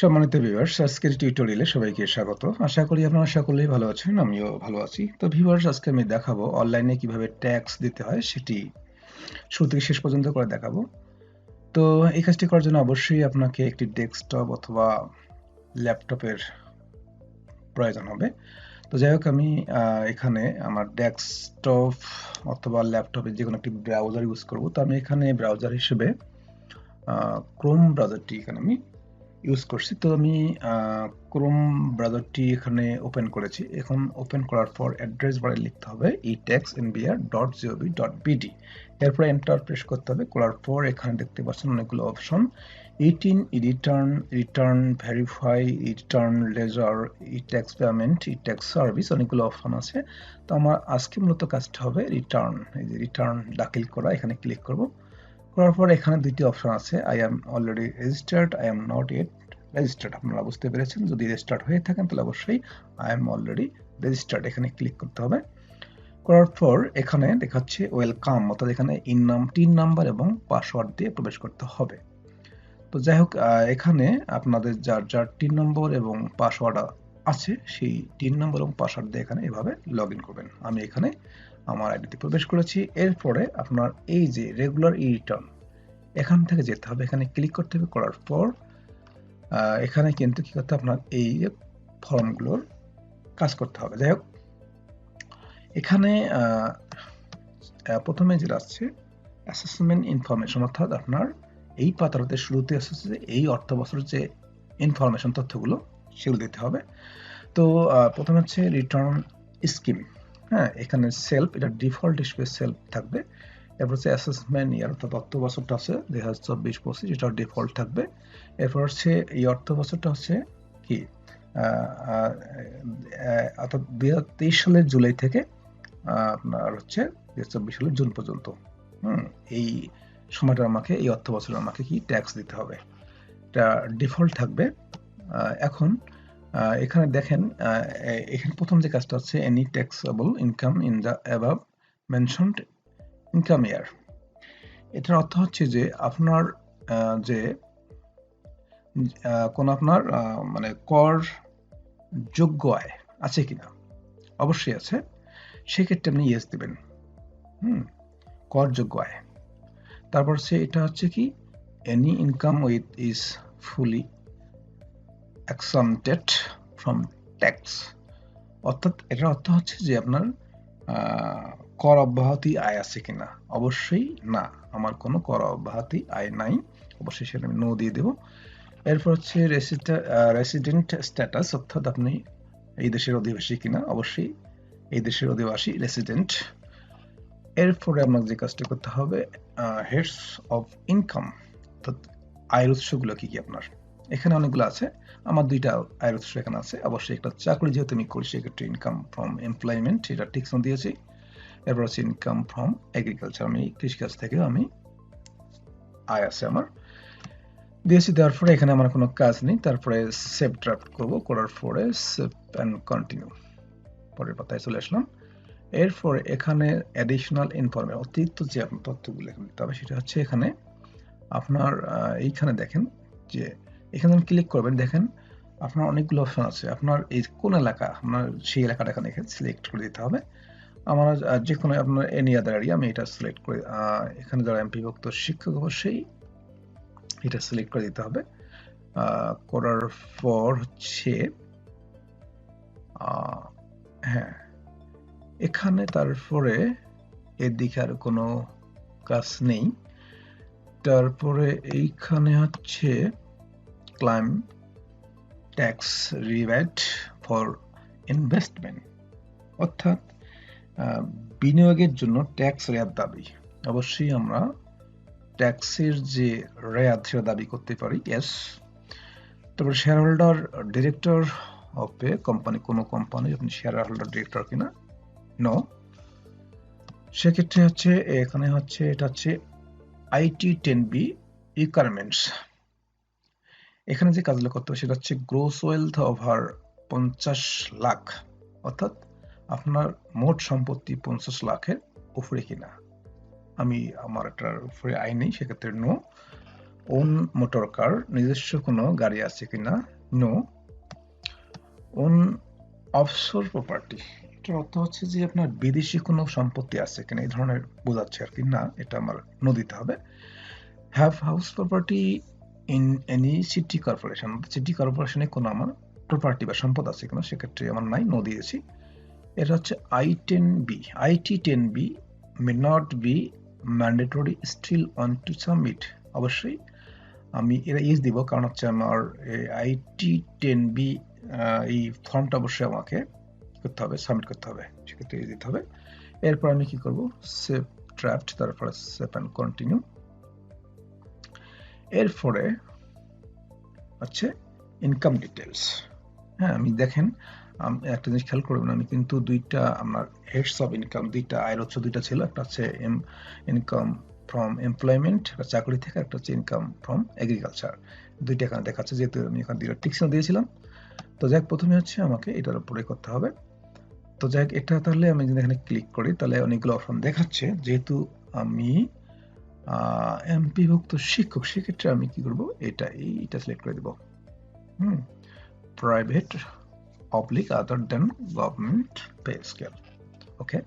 সম্মানিত ভিউয়ার্স আজকের টিউটোরিয়ালে সবাইকে স্বাগত। আশা করি আপনারা সকলেই ভালো আছেন, আমিও ভালো আছি। তো ভিউয়ার্স আজকে আমি দেখাবো অনলাইনে কীভাবে ট্যাক্স দিতে হয় সেটি শুরু থেকে শেষ পর্যন্ত করে দেখাবো। তো এই কাজটি করার জন্য অবশ্যই আপনাকে একটি ডেস্কটপ অথবা ল্যাপটপের প্রয়োজন হবে। তো যাই হোক, আমি এখানে আমার ডেস্কটপ অথবা ল্যাপটপে যে কোনো একটি ব্রাউজার ইউজ করব। তো আমি এখানে ব্রাউজার হিসেবে ক্রোম ব্রাউজারটি এখানে আমি ইউজ করছি। তো আমি ক্রোম ব্রাউজারটি এখানে ওপেন করেছি। এখন ওপেন করার পর অ্যাড্রেস বারে লিখতে হবে etax NBR dot GOV dot BD এরপর এন্টার প্রেস করতে হবে। করার পর এখানে দেখতে পাচ্ছেন অনেকগুলো option eTIN return return verify return ledger e tax payment e tax service অনেকগুলো অপশন আছে। তো আমার আজকে মূলত কাজটা হবে রিটার্ন এই যে রিটার্ন দাখিল করা, এখানে ক্লিক করব। করার পর এখানে দুইটি অপশন আছে। I am already registered I am not yet registered আপনারা বুঝতে পেরেছেন, যদি রেজিস্টার্ড হয়ে থাকেন তাহলে অবশ্যই আই এম অলরেডি রেজিস্টার্ড এখানে ক্লিক করতে হবে। করার পর এখানে দেখাচ্ছে ওয়েলকাম অর্থাৎ এখানে ইন নাম তিন নাম্বার এবং পাসওয়ার্ড দিয়ে প্রবেশ করতে হবে। তো যাই হোক এখানে আপনাদের যার যার তিন নম্বর এবং পাসওয়ার্ড আছে, সেই তিন নম্বর এবং পাসওয়ার্ড দিয়ে এখানে এভাবে লগ ইন করবেন। আমি এখানে আমার আইডিতে প্রবেশ করেছি। এরপরে আপনার এই যে রেগুলার ই রিটার্ন এখান থেকে যেতে হবে। এখানে ক্লিক করতে হবে। করার পর এখানে কিন্তু কি করতে আপনার এই ফর্মগুলোর কাজ করতে হবে। যাই হোক, এখানে প্রথমে যেটা আসছে অ্যাসেসমেন্ট ইনফরমেশন অর্থাৎ আপনার এই পাতাটাতে শুরুতে আসছে যে এই অর্থ বছরের যে ইনফরমেশন তথ্যগুলো, সেগুলো দিতে হবে। তো প্রথমে হচ্ছে রিটার্ন স্কিম হ্যাঁ এখানে সেলফ এটা ডিফল্ট হিসেবে সেলফ থাকবে। এরপর হচ্ছে অ্যাসেসমেন্ট ইয়ার অর্থাৎ অর্থ বছরটা আছে দুই হাজার চব্বিশ পঁচিশ এটা ডিফল্ট থাকবে। এরপর হচ্ছে এই অর্থ বছরটা হচ্ছে কি? অর্থাৎ দুই হাজার তেইশ সালের জুলাই থেকে আপনার হচ্ছে দুই হাজার চব্বিশ সালের জুন পর্যন্ত। হুম, এই সময়টা আমাকে, এই অর্থ বছরে আমাকে কি ট্যাক্স দিতে হবে? এটা ডিফল্ট থাকবে। এখন এখানে দেখেন এখানে প্রথম যে কাজটা হচ্ছে any taxable income in the above mentioned income year এটার অর্থ হচ্ছে যে আপনার যে কোন আপনার মানে কর যোগ্য আয় আছে কিনা? অবশ্যই আছে। সেক্ষেত্রে আপনি ইয়েস দেবেন। হুম করযোগ্য আয়। তারপর সে এটা হচ্ছে কি? Any income with is fully exempted from tax অর্থাৎ এটার অর্থ হচ্ছে যে আপনার কর অব্যাহতি আয় আছে কিনা? অবশ্যই না। আমার কোনো কর অব্যাহতি আয় নাই। অবশ্যই সেটা আমি নো দিয়ে দেব। এরপর হচ্ছে রেসিডেন্ট স্ট্যাটাস অর্থাৎ আপনি এই দেশের অধিবাসী কিনা? অবশ্যই এই দেশের অধিবাসী রেসিডেন্ট এরপরে আপনাকে যে কাজটা করতে হবে হেডস অফ ইনকাম অর্থাৎ আয়ের উৎসগুলো কি কি আপনার? এখানে অনেকগুলো আছে। আমার দুইটা আয়ের উৎস এখানে আছে। অবশ্যই একটা চাকরি যেহেতু আমি করি, সেক্ষেত্রে ইনকাম ফ্রম এমপ্লয়মেন্ট এটা টিক্স দিয়েছি। এরপর হচ্ছে ইনকাম ফ্রম এগ্রিকালচার আমি কৃষিকাজ থেকেও আমি আয় আছে আমার। দিয়েছি, দেওয়ার পরে এখানে আমার কোনো কাজ নেই। তারপরে সেভ ড্রাফট করব, করার পরে সেভ অ্যান্ড কন্টিনিউ পরের পাতায় চলে আসলাম। এরপরে এখানে অ্যাডিশনাল ইনফরমেশন অতিরিক্ত যে আপনার তথ্যগুলো এখানে দিতে হবে, সেটা হচ্ছে এখানে আপনার এইখানে দেখেন যে এখানে ক্লিক করবেন, দেখেন আপনার অনেকগুলো অপশন আছে। আপনার এই কোন এলাকা, আপনার সেই এলাকাটা এখানে সিলেক্ট করে দিতে হবে। আমার যে কোনো আপনার এনি আদার এরিয়া আমি এটা সিলেক্ট করে এখানে যারা এমপিভুক্ত শিক্ষক অবশ্যই এটা সিলেক্ট করে দিতে হবে। করার পর হচ্ছে হ্যাঁ এখানে তারপরে এদিকে আর কোনো কাজ নেই। তারপরে এইখানে হচ্ছে claim tax rebate for investment অর্থাৎ বিনিয়োগের জন্য ট্যাক্স রেয়াত দাবি। অবশ্যই আমরা ট্যাক্সের যে রেয়াত সেটা দাবি করতে পারি ইয়েস তারপর share holder director of a company কোনো কোম্পানি আপনি শেয়ার হোল্ডার ডিরেক্টর কিনা? ন সেক্ষেত্রে হচ্ছে, এখানে হচ্ছে, এটা হচ্ছে আইটি টেন বি রিকোয়ারমেন্টস এখানে যে কাজগুলো করতে হবে, সেটা হচ্ছে গ্রোস ওয়েলথ ওভার পঞ্চাশ লাখ। অর্থাৎ আপনার মোট সম্পত্তি পঞ্চাশ লাখের উপরে কিনা। আমি আমার এটার উপরে আয় নেই, সেক্ষেত্রে নো ওন মোটর কার নিজস্ব কোনো গাড়ি আছে কিনা? নো ওন অফশোর প্রপার্টি এটার অর্থ হচ্ছে যে আপনার বিদেশি কোনো সম্পত্তি আছে কিনা, এই ধরনের বোঝাচ্ছে আর কি। না, এটা আমার নো দিতে হবে। Have house property in any city corporation city কর্পোরেশনে কোনো আমার প্রপার্টি বা সম্পদ আছে কিনা, সেক্ষেত্রে আমার নাই নো দিয়েছি। এটা হচ্ছে I ten B IT ten B may not be mandatory still on to submit অবশ্যই আমি এরা ইজ দিব, কারণ হচ্ছে আমার আইটি টেন বি এই ফর্মটা অবশ্যই আমাকে করতে হবে সাবমিট করতে হবে। সেক্ষেত্রে ইজ দিতে হবে। এরপর আমি কি করব? সেভ ড্রাফট তারপরে সেভ অ্যান্ড কন্টিনিউ এরপরে হচ্ছে ইনকাম ডিটেলস হ্যাঁ আমি দেখেন একটা জিনিস খেয়াল করবেন, আমি কিন্তু দুইটা আমার হেডস অফ ইনকাম দুইটা আয়ের উৎস দুইটা ছিল, একটা হচ্ছে ইনকাম ফ্রম এমপ্লয়মেন্ট চাকরি থেকে, একটা হচ্ছে ইনকাম ফ্রম এগ্রিকালচার দুইটা এখানে দেখাচ্ছে, যেহেতু আমি এখানে দুইটা টিকশন দিয়েছিলাম। তো যাই প্রথমে হচ্ছে আমাকে এটার উপরে করতে হবে। তো যাই এটা তাহলে আমি যদি এখানে ক্লিক করি, তাহলে অনেকগুলো অপশন দেখাচ্ছে। যেহেতু আমি এমপিভুক্ত শিক্ষক, সেক্ষেত্রে আমি কি করব? এটা এইটা সিলেক্ট করে দেব। হুম? Private public other then government pay scale okay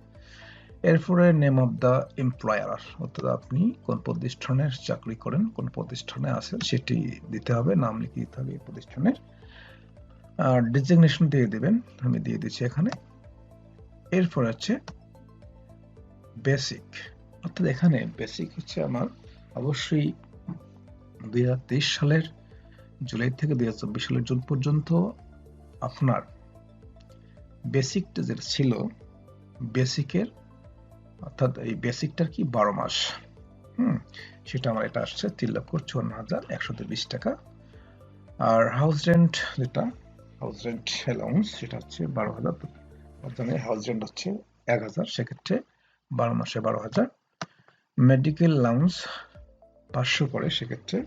এরপরে নেম অফ দ্য এমপ্লয়ার অর্থাৎ আপনি কোন প্রতিষ্ঠানের চাকরি করেন, কোন প্রতিষ্ঠানে আছেন, সেটি দিতে হবে, নাম লিখে দিতে হবে প্রতিষ্ঠানের। আর ডিজিগনেশন দিয়ে দেবেন, আমি দিয়ে দিচ্ছি এখানে। এরপর হচ্ছে বেসিক অর্থাৎ এখানে বেসিক হচ্ছে আমার অবশ্যই দুই হাজার তেইশ সালের জুলাই থেকে দুই হাজার চব্বিশ সালের জুন পর্যন্ত আপনার বেসিকটা যেটা ছিল বেসিকের অর্থাৎ এই বেসিকটার কি বারো মাস। হুম, সেটা আমার এটা আসছে তিন লক্ষ চুয়ান্ন হাজার একশো বিশ টাকা। আর হাউস রেন্ট যেটা হাউস রেন্ট অ্যালাউন্স সেটা হচ্ছে বারো হাজার। হাউস রেন্ট হচ্ছে এক হাজার, সেক্ষেত্রে বারো মাসে বারো হাজার। মেডিকেল লাউন্স পাঁচশো করে সেক্ষেত্রে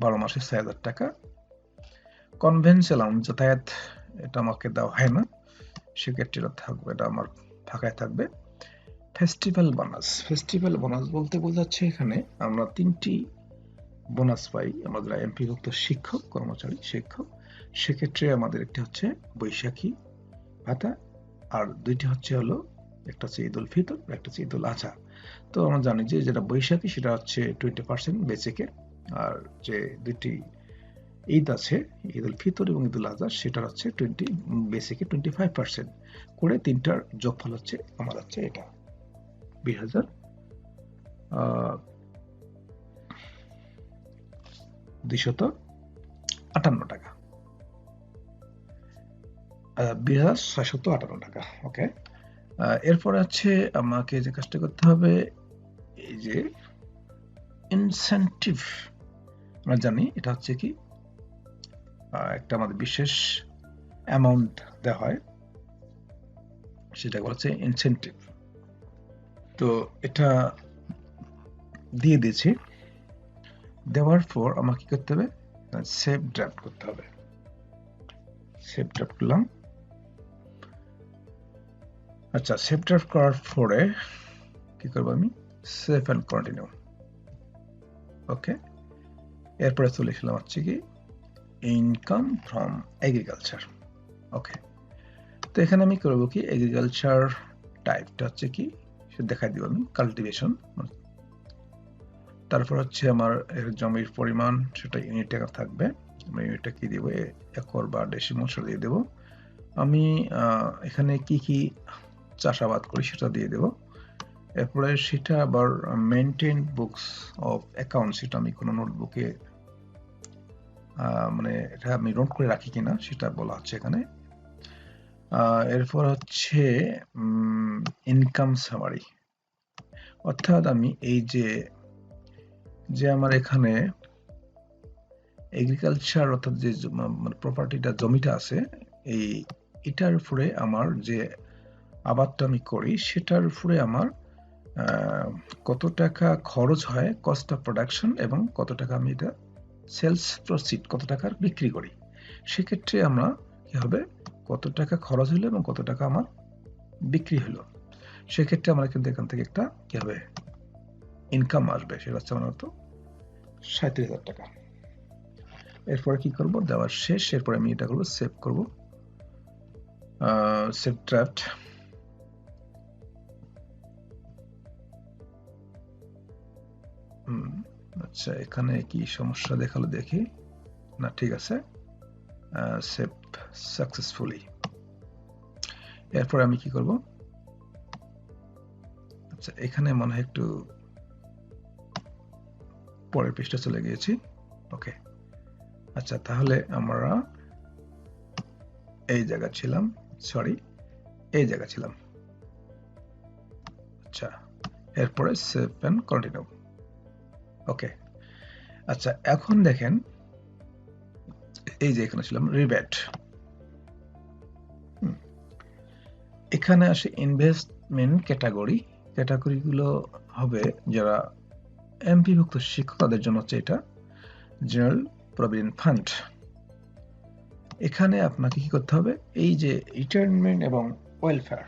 বারো মাসে ছয় হাজার টাকা। কনভেন্স অ্যালাউন্স যাতায়াত এটা আমাকে দেওয়া হয় না। সেক্ষেত্রে এটা থাকবে, এটা আমার ফাঁকায় থাকবে। ফেস্টিভ্যাল বোনাস ফেস্টিভ্যাল বোনাস বলতে বোঝাচ্ছে এখানে আমরা তিনটি বোনাস পাই। আমাদের এমপিভুক্ত শিক্ষক, কর্মচারী, শিক্ষক। সেক্ষেত্রে আমাদের একটি হচ্ছে বৈশাখী ভাতা। আর দুইটি হচ্ছে হলো, একটা হচ্ছে ঈদ উল ফিতর, একটা হচ্ছে ঈদ উল আজহা। তো আমরা জানি যে যেটা বৈশাখী, সেটা হচ্ছে টোয়েন্টি পার্সেন্ট বেসিকে আর যে দুটি ঈদ আছে, ঈদ উল ফিতর এবং ঈদ উল আজহা সেটা হচ্ছে টোয়েন্টি বেসিকে টোয়েন্টি ফাইভ পার্সেন্ট করে তিনটার যোগফল হচ্ছে, আমার হচ্ছে এটা, বিশ হাজার। দুইশত আটান্ন টাকা। বিশ হাজার ছয়শত আটান্ন টাকা ওকে এরপরে আছে আমাকে যে কাজটা করতে হবে, এই যে ইনসেন্টিভ আমরা জানি এটা হচ্ছে কি একটা আমাদের বিশেষ অ্যামাউন্ট দেওয়া হয়, সেটা বলছে ইনসেন্টিভ তো এটা দিয়ে দিয়েছি। দেওয়ার পর আমাকে কি করতে হবে? সেভ ড্রাফট করতে হবে। সেভ ড্রাফট করলাম। আচ্ছা সেভ ড্রাফট করার পরে কি করব আমি? সেভ অ্যান্ড কন্টিনিউ ওকে এরপরে চলে এসলাম হচ্ছে কি ইনকাম ফ্রম এগ্রিকালচার ওকে তো এখানে আমি করব কি এগ্রিকালচার টাইপটা হচ্ছে কি, সে দেখাই দিব আমি কাল্টিভেশন তারপর হচ্ছে আমার জমির পরিমাণ, সেটা ইউনিট টাকা থাকবে। আমি ইউনিটটা কি দিব একর বা ডেসিমল সেটা দিয়ে দেবো। আমি এখানে কি কি চাষাবাদ করি, সেটা দিয়ে দেব। এরপরে সেটা আবার মেনটেন বুকস অফ অ্যাকাউন্ট সেটা আমি কোনো নোটবুকে মানে এটা আমি নোট করে রাখি কিনা, সেটা বলা হচ্ছে এখানে। এরপর হচ্ছে ইনকাম সামারি অর্থাৎ আমি এই যে যে আমার এখানে এগ্রিকালচার অর্থাৎ যে মানে প্রপার্টিটা জমিটা আছে, এই, এটার উপরে আমার যে আবাদটা আমি করি, সেটার উপরে আমার কত টাকা খরচ হয় কস্ট অফ প্রোডাকশন এবং কত টাকা আমি এটা সেলস প্রসিড কত টাকার বিক্রি করি। সেক্ষেত্রে আমরা কি হবে, কত টাকা খরচ হলো এবং কত টাকা আমার বিক্রি হলো। সেক্ষেত্রে আমরা কিন্তু এখান থেকে একটা কি হবে ইনকাম আসবে, সেটা হচ্ছে আমার তো সাঁত্রিশ হাজার টাকা। এরপরে কি করব, দেওয়ার শেষ, এরপরে আমি এটা করব সেভ করব সেভ ড্রাফট আচ্ছা এখানে কি সমস্যা দেখাল দেখি। না, ঠিক আছে। সেভ সাকসেসফুলি এরপর আমি কি করব? আচ্ছা এখানে মনে হয় একটু পরের পৃষ্ঠা চলে গিয়েছি। ওকে। আচ্ছা তাহলে আমরা এই জায়গা ছিলাম, সরি, এই জায়গা ছিলাম। আচ্ছা এরপরে সেভ এন্ড কন্টিনিউ ওকে আচ্ছা এখন দেখেন, এই যে এখানে ছিলাম, রিবেট। এখানে আসে ইনভেস্টমেন্ট ক্যাটাগরি ক্যাটাগরিগুলো হবে যারা এমপিভুক্ত শিক্ষক, তাদের জন্য হচ্ছে এটা জেনারেল প্রভিডেন্ট ফান্ড এখানে আপনাকে কি করতে হবে? এই যে রিটায়ারমেন্ট এবং ওয়েলফেয়ার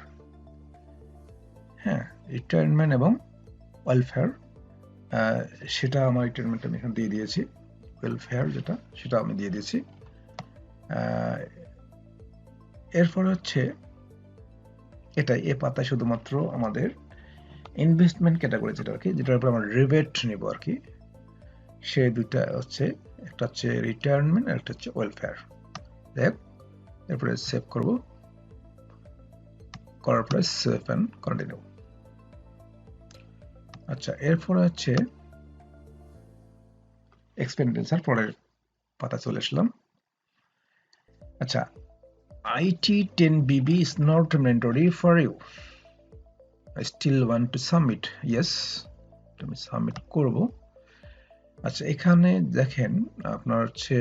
হ্যাঁ রিটায়ারমেন্ট এবং ওয়েলফেয়ার সেটা আমার রিটায়ারমেন্ট আমি এখানে দিয়ে দিয়েছি। ওয়েলফেয়ার যেটা, সেটা আমি দিয়ে দিয়েছি। এরপরে হচ্ছে, এটাই, এ পাতায় শুধুমাত্র আমাদের ইনভেস্টমেন্ট ক্যাটাগরি যেটা আর কি, যেটার উপর আমরা রিবেট নিব আর কি, সে দুইটা হচ্ছে, একটা হচ্ছে রিটায়ারমেন্ট আর একটা হচ্ছে ওয়েলফেয়ার দেখ, এরপরে সেভ করব, করার পরে সেভ অ্যান্ড কন্টিনিউ আচ্ছা এরপরে হচ্ছে এক্সপেন্ডিচার পরের পাতা চলে আসলাম। আচ্ছা IT ten B is not mandatory for you I still want to submit yes আমি সাবমিট করব। আচ্ছা এখানে দেখেন আপনার হচ্ছে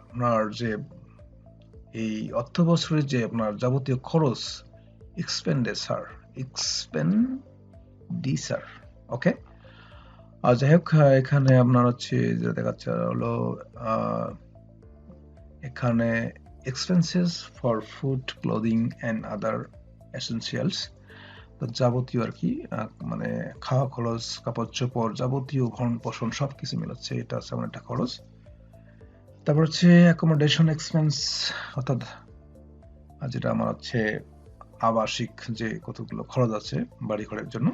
আপনার যে এই অর্থ বছরের যে আপনার যাবতীয় খরচ এক্সপেন্ডেচার এক্সপেন্ডিচার ওকে আর যাই হোক এখানে আপনার হচ্ছে যে দেখাচ্ছে হলো এখানে expenses for food clothing and other essentials যাবতীয় আর কি মানে খাওয়া খরচ, কাপড় চোপড়, যাবতীয় ভরণ পোষণ সব কিছু মিলাচ্ছে, এটা হচ্ছে আমার একটা খরচ। তারপর হচ্ছে অ্যাকোমোডেশন এক্সপেন্স অর্থাৎ যেটা আমার হচ্ছে আবাসিক যে কতগুলো খরচ আছে বাড়ি ঘরের জন্য,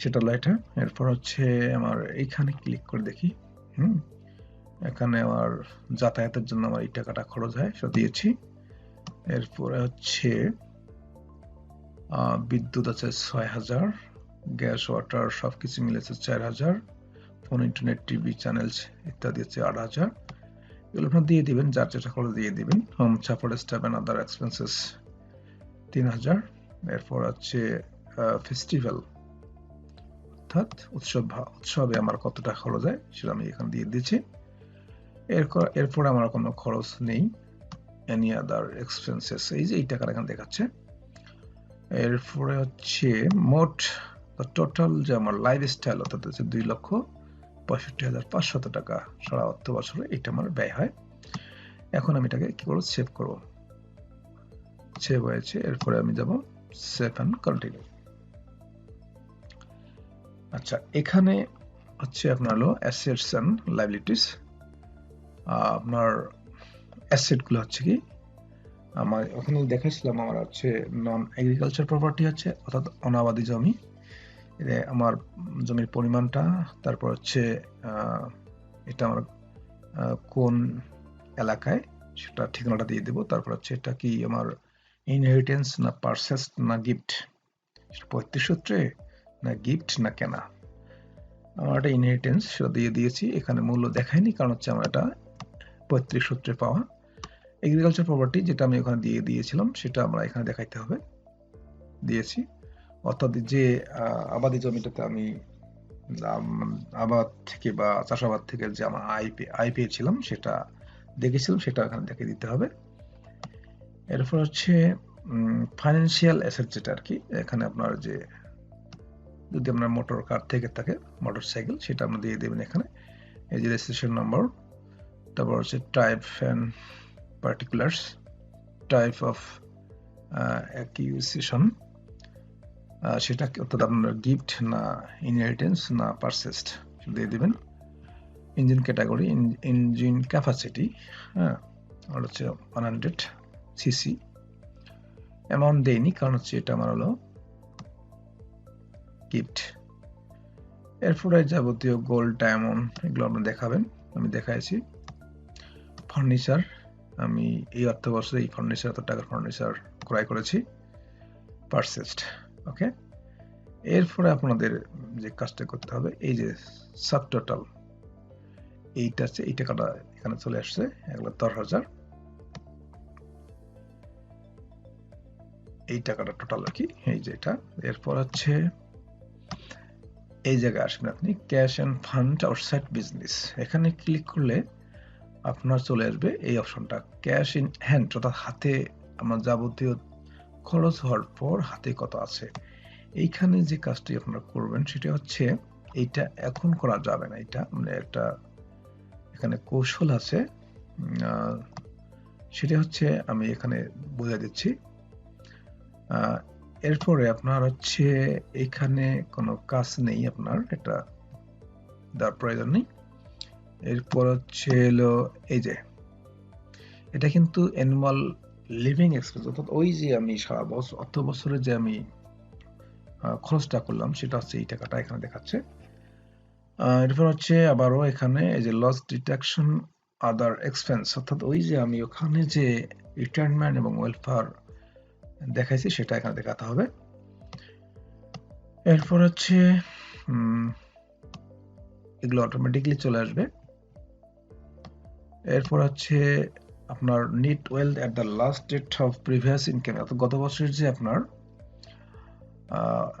সেটা হলো এটা এরপর হচ্ছে আমার এইখানে ক্লিক করে দেখি, হুম? এখানে আমার যাতায়াতের জন্য আমার এই টাকাটা খরচ হয়, সেটা দিয়েছি। এরপরে হচ্ছে বিদ্যুৎ আছে ছয় হাজার, গ্যাস, ওয়াটার সব কিছু মিলেছে চার হাজার ফোন ইন্টারনেট টিভি চ্যানেলস ইত্যাদি হচ্ছে আট হাজার। এগুলো আপনার দিয়ে দিবেন, যার যেটা খরচ দিয়ে দিবেন। Home support staff and other expenses তিন হাজার। এরপর হচ্ছে ফেস্টিভ্যাল অর্থাৎ উৎসব উৎসবে আমার কতটা খরচ হয় সেটা আমি এখানে দিয়ে দিচ্ছি। এরপর এরপর আমার কোনো খরচ নেই। এনি আদার এক্সপেন্সেস এই যে এই টাকাটা এখানে দেখাচ্ছে। এরপরে হচ্ছে, মোট টোটাল যে আমার লাইফ স্টাইল অর্থাৎ হচ্ছে দুই লক্ষ পঁয়ষট্টি হাজার পাঁচশত টাকা সারা অর্থ বছরে এটা আমার ব্যয় হয়। এখন আমি এটাকে কি করব? সেভ করব। সেভ হয়েছে, এরপরে আমি যাব সেভ অ্যান্ড কন্টিনিউ আচ্ছা এখানে হচ্ছে আপনার হলো অ্যাসেটস অ্যান্ড লাইবিলিটিস আপনার অ্যাসেটগুলো হচ্ছে কি? আমার ওখানে দেখাচ্ছিলাম আমার হচ্ছে নন এগ্রিকালচার প্রপার্টি হচ্ছে অর্থাৎ অনাবাদী জমি। আমার জমির পরিমাণটা, তারপর হচ্ছে এটা আমার কোন এলাকায়, সেটা ঠিকানাটা দিয়ে দেবো। তারপর হচ্ছে এটা কি আমার ইনহেরিটেন্স না পারসেস না গিফট পঁয়ত্রিশ সূত্রে না গিফট না কেনা? আমার একটা ইনহেরিটেন্স সেটা দিয়ে দিয়েছি, এখানে মূল্য দেখায়নি, কারণ হচ্ছে আমার এটা পঁয়ত্রিশ সূত্রে পাওয়া। এগ্রিকালচার প্রপার্টি যেটা আমি ওখানে দিয়ে দিয়েছিলাম, সেটা আমরা এখানে দেখাইতে হবে। দিয়েছি। অর্থাৎ যে আবাদি জমিটাতে আমি আবাদ থেকে বা চাষাবাদ থেকে যে আমার আই আয় পেয়েছিলাম, সেটা দেখেছিলাম, সেটা এখানে দেখে দিতে হবে। এরপর হচ্ছে ফাইন্যান্সিয়াল অ্যাসেট যেটা আর কি, এখানে আপনার যে, যদি আপনার মোটর কার থেকে থাকে মোটর সাইকেল সেটা আপনি দিয়ে দেবেন এখানে। এই যে রেজিস্ট্রেশন নম্বর তারপর হচ্ছে type and particulars type of acquisition সেটা অর্থাৎ আপনার গিফট না ইনহেরিটেন্স না পারসেসড দিয়ে দেবেন। ইঞ্জিন ক্যাটাগরি ইঞ্জিন ক্যাপাসিটি হ্যাঁ আর হচ্ছে ওয়ান হান্ড্রেড সিসি অ্যামাউন্ট দেয়নি কারণ হচ্ছে এটা আমার হলো গিফট এরপরে যাবতীয় গোল্ড ডায়মন্ড এগুলো আপনি দেখাবেন, আমি দেখাইছি। ফার্নিচার আমি এই অর্থ বছরে এই ফার্নিচার এত টাকার ফার্নিচার ক্রয় করেছি। পারসেসড ওকে এরপরে আপনাদের যে কাজটা করতে হবে, এই যে সাব টোটাল এইটা আছে এই টাকাটা এখানে চলে আসছে এগুলো দশ হাজার। এই টাকাটা টোটাল আর কি এই যে এটা। এরপর হচ্ছে, এই জায়গায় আসবেন আপনি cash and fund outside business এখানে ক্লিক করলে আপনার চলে আসবে এই অপশনটা ক্যাশ ইন হ্যান্ড অর্থাৎ হাতে আমার যাবতীয় খরচ হওয়ার পর হাতে কত আছে। এইখানে যে কাজটি আপনারা করবেন, সেটা হচ্ছে, এইটা এখন করা যাবে না। এটা মানে একটা এখানে কৌশল আছে। সেটা হচ্ছে আমি এখানে বুঝে দিচ্ছি। এরপরে আপনার হচ্ছে এখানে কোনো কাজ নেই আপনার, এটা দেওয়ার প্রয়োজন নেই। এরপর হচ্ছে হলো এই যে, এটা কিন্তু অ্যানুয়াল লিভিং এক্সপেন্স অর্থাৎ ওই যে আমি সারা বছর, অর্থ বছরে যে আমি খরচটা করলাম, সেটা হচ্ছে এই টাকাটা এখানে দেখাচ্ছে। এরপর হচ্ছে আবারও এখানে এই যে লস ডিটেকশন আদার এক্সপেন্স অর্থাৎ ওই যে আমি ওখানে যে রিটায়ারমেন্ট এবং ওয়েলফেয়ার দেখাইছি, সেটা এখানে দেখাতে হবে। এরপর হচ্ছে এগুলো অটোমেটিকলি চলে আসবে। এরপর হচ্ছে আপনার net wealth at the last date of previous income অর্থাৎ গত বছরের যে আপনার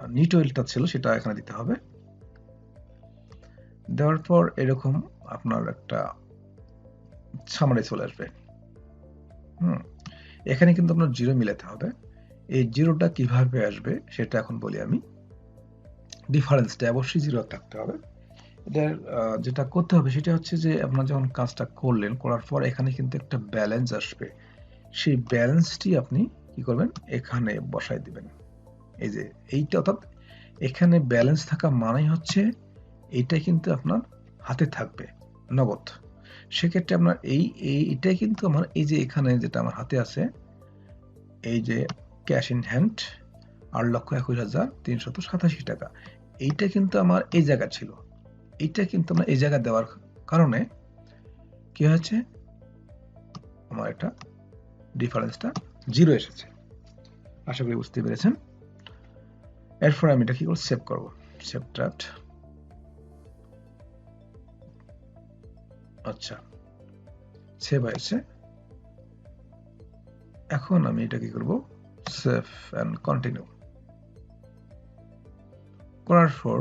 নিট ওয়েলথটা ছিল, সেটা এখানে দিতে হবে। দেওয়ার পর এরকম আপনার একটা সামারি চলে আসবে। হুম, এখানে কিন্তু আপনার জিরো মিলাতে হবে। এই জিরোটা কীভাবে আসবে সেটা এখন বলি আমি। ডিফারেন্সটা অবশ্যই জিরো থাকতে হবে। এটার যেটা করতে হবে সেটা হচ্ছে যে আপনার যখন কাজটা করলেন, করার পর এখানে কিন্তু একটা ব্যালেন্স আসবে। সেই ব্যালেন্সটি আপনি কি করবেন? এখানে বসাই দিবেন। এই যে এইটা অর্থাৎ এখানে ব্যালেন্স থাকা মানেই হচ্ছে এইটা কিন্তু আপনার হাতে থাকবে, নগদ। সেক্ষেত্রে আপনার এই এই এটাই কিন্তু আমার, এই যে এখানে যেটা আমার হাতে আছে, এই যে ক্যাশ ইন হ্যান্ড আট লক্ষ একুশ হাজার তিনশত সাতাশি টাকা। এইটা কিন্তু আমার এই জায়গা ছিল। এইটা কিন্তু আমার এই জায়গা দেওয়ার কারণে কি হয়েছে? আমার একটা ডিফারেন্সটা জিরো এসেছে। আশা করি বুঝতে পেরেছেন। এরপর আমি এটা কি করব? সেভ করব। সেভ ড্রাফট আচ্ছা। সেভ হয়েছে। এখন আমি এটা কি করব? সেভ এন্ড কন্টিনিউ করার পর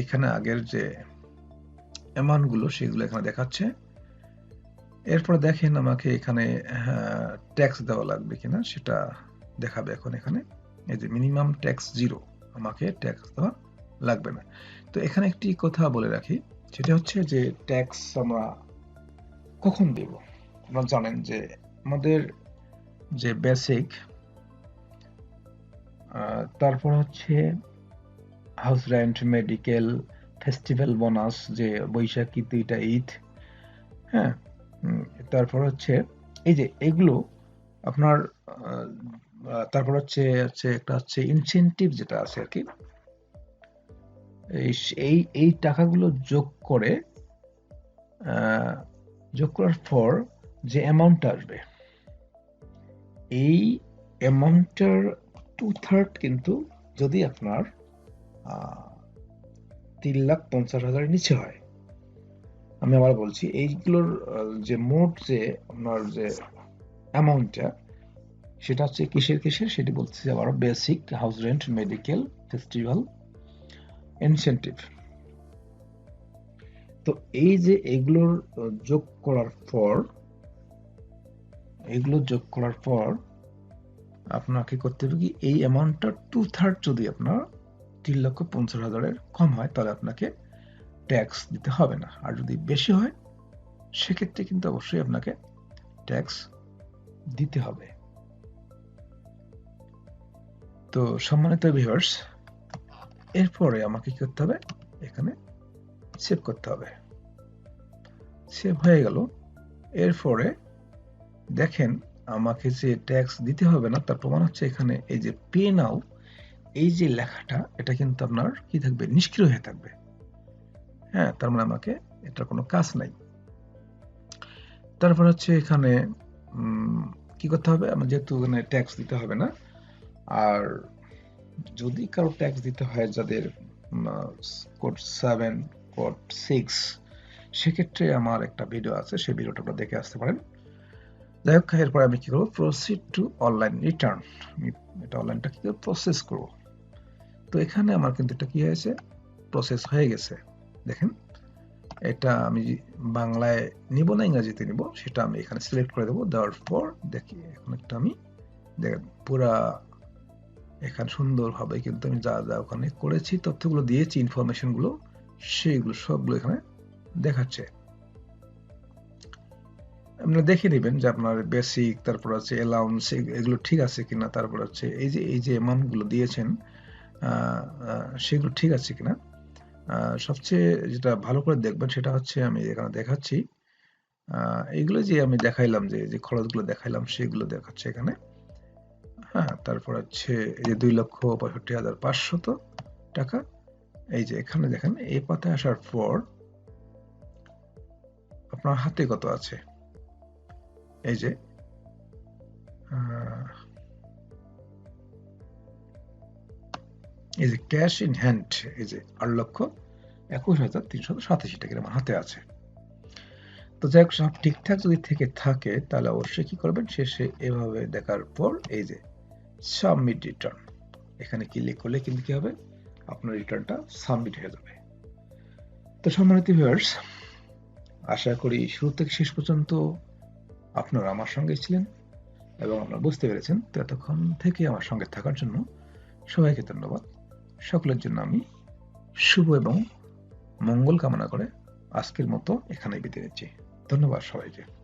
এখানে আগের যে অ্যামাউন্টগুলো সেগুলো এখানে দেখাচ্ছে। এরপর দেখেন আমাকে এখানে ট্যাক্স দেওয়া লাগবে কিনা সেটা দেখাবে এখন এখানে। এই যে মিনিমাম ট্যাক্স জিরো আমাকে ট্যাক্স দেওয়া লাগবে না। তো এখানে একটি কথা বলে রাখি, সেটা হচ্ছে যে ট্যাক্স আমরা কখন দেব? আপনারা জানেন যে আমাদের যে বেসিক তারপর হচ্ছে house rent medical festival bonus যে বৈশাখী দুইটা ঈদ হ্যাঁ? তারপর হচ্ছে এই যে এগুলো আপনার তারপর হচ্ছে হচ্ছে একটা হচ্ছে ইনসেনটিভ যেটা আছে আর কি, এই এই টাকাগুলো যোগ করে যোগ করার পর যে অ্যামাউন্টটা আসবে এই অ্যামাউন্টটার টু থার্ড কিন্তু যদি আপনার তিন লাখ পঞ্চাশ হাজারের নিচে হয়, আমি আবার বলছি, এইগুলোর যে মোট যে আপনার যে অ্যামাউন্টটা সেটা হচ্ছে কিসের কিসের? সেটি বলতেছি আবার basic house rent medical festival incentive তো এই যে এগুলোর যোগ করার পর এগুলো যোগ করার পর আপনাকে করতে হবে কি, এই অ্যামাউন্টটা টু থার্ড যদি আপনার তিন লক্ষ পঞ্চাশ হাজারের কম হয়, তাহলে আপনাকে ট্যাক্স দিতে হবে না। আর যদি বেশি হয়, সেক্ষেত্রে কিন্তু অবশ্যই আপনাকে ট্যাক্স দিতে হবে। তো সম্মানিত ভিউয়ার্স এরপরে আমাকে কি করতে হবে? এখানে সেভ করতে হবে। সেভ হয়ে গেল। এরপরে দেখেন, আমাকে যে ট্যাক্স দিতে হবে না, তার প্রমাণ হচ্ছে এখানে এই যে পে নাও এই যে লেখাটা, এটা কিন্তু আপনার কি থাকবে? নিষ্ক্রিয় হয়ে থাকবে। হ্যাঁ তার মানে আমাকে এটার কোনো কাজ নাই। তারপর হচ্ছে এখানে কি করতে হবে? আমার যেহেতু এখানে ট্যাক্স দিতে হবে না, আর যদি কারও ট্যাক্স দিতে হয় যাদের কোড সেভেন কোড সিক্স সেক্ষেত্রে আমার একটা ভিডিও আছে, সেই ভিডিওটা আপনারা দেখে আসতে পারেন। যাই হোক, এরপরে আমি কি করব? প্রসিড টু অনলাইন রিটার্ন আমি এটা অনলাইনটা কি করে প্রসেস করব। তো এখানে আমার কিন্তু এটা কি হয়েছে? প্রসেস হয়ে গেছে। দেখেন, এটা আমি বাংলায় নিব না, ইংরাজিতে নিব, সেটা আমি এখানে সিলেক্ট করে দেবো। দেওয়ার পর দেখি, এখন একটা আমি দেখেন, পুরা এখানে সুন্দরভাবে কিন্তু আমি যা যা ওখানে করেছি, তথ্যগুলো দিয়েছি ইনফরমেশনগুলো সেইগুলো সবগুলো এখানে দেখাচ্ছে। আপনারা দেখে নেবেন যে আপনার বেসিক তারপর আছে অ্যালাউন্স এগুলো ঠিক আছে কিনা, তারপর হচ্ছে এই যে এই যে অ্যামাউন্টগুলো দিয়েছেন সেগুলো ঠিক আছে কিনা। সবচেয়ে যেটা ভালো করে দেখবেন সেটা হচ্ছে আমি এখানে দেখাচ্ছি। এইগুলো যে আমি দেখাইলাম যে যে খরচগুলো দেখাইলাম সেগুলো দেখাচ্ছে এখানে। হ্যাঁ তারপর হচ্ছে এই যে দুই লক্ষ পঁয়ষট্টি হাজার পাঁচশত টাকা। এই যে এখানে দেখেন, এই পথে আসার পর আপনার হাতে কত আছে? এই যে এই যে ক্যাশ ইন হ্যান্ড এই যে আট লক্ষ একুশ হাজার তিনশো সাতাশি টাকা আমার হাতে আছে। তো যাই হোক, সব ঠিকঠাক যদি থেকে থাকে, তাহলে অবশ্যই কি করবেন? শেষে এভাবে দেখার পর এই যে সাবমিট রিটার্ন এখানে ক্লিক করলে কিন্তু কি হবে? আপনার রিটার্নটা সাবমিট হয়ে যাবে। তো সম্মানিত ভিউয়ার্স আশা করি শুরু থেকে শেষ পর্যন্ত আপনারা আমার সঙ্গে ছিলেন এবং আপনারা বুঝতে পেরেছেন তো এতক্ষণ থেকে আমার সঙ্গে থাকার জন্য সবাইকে ধন্যবাদ। সকলের জন্য আমি শুভ এবং মঙ্গল কামনা করে আজকের মতো এখানে বিদায় নিচ্ছি। ধন্যবাদ সবাইকে।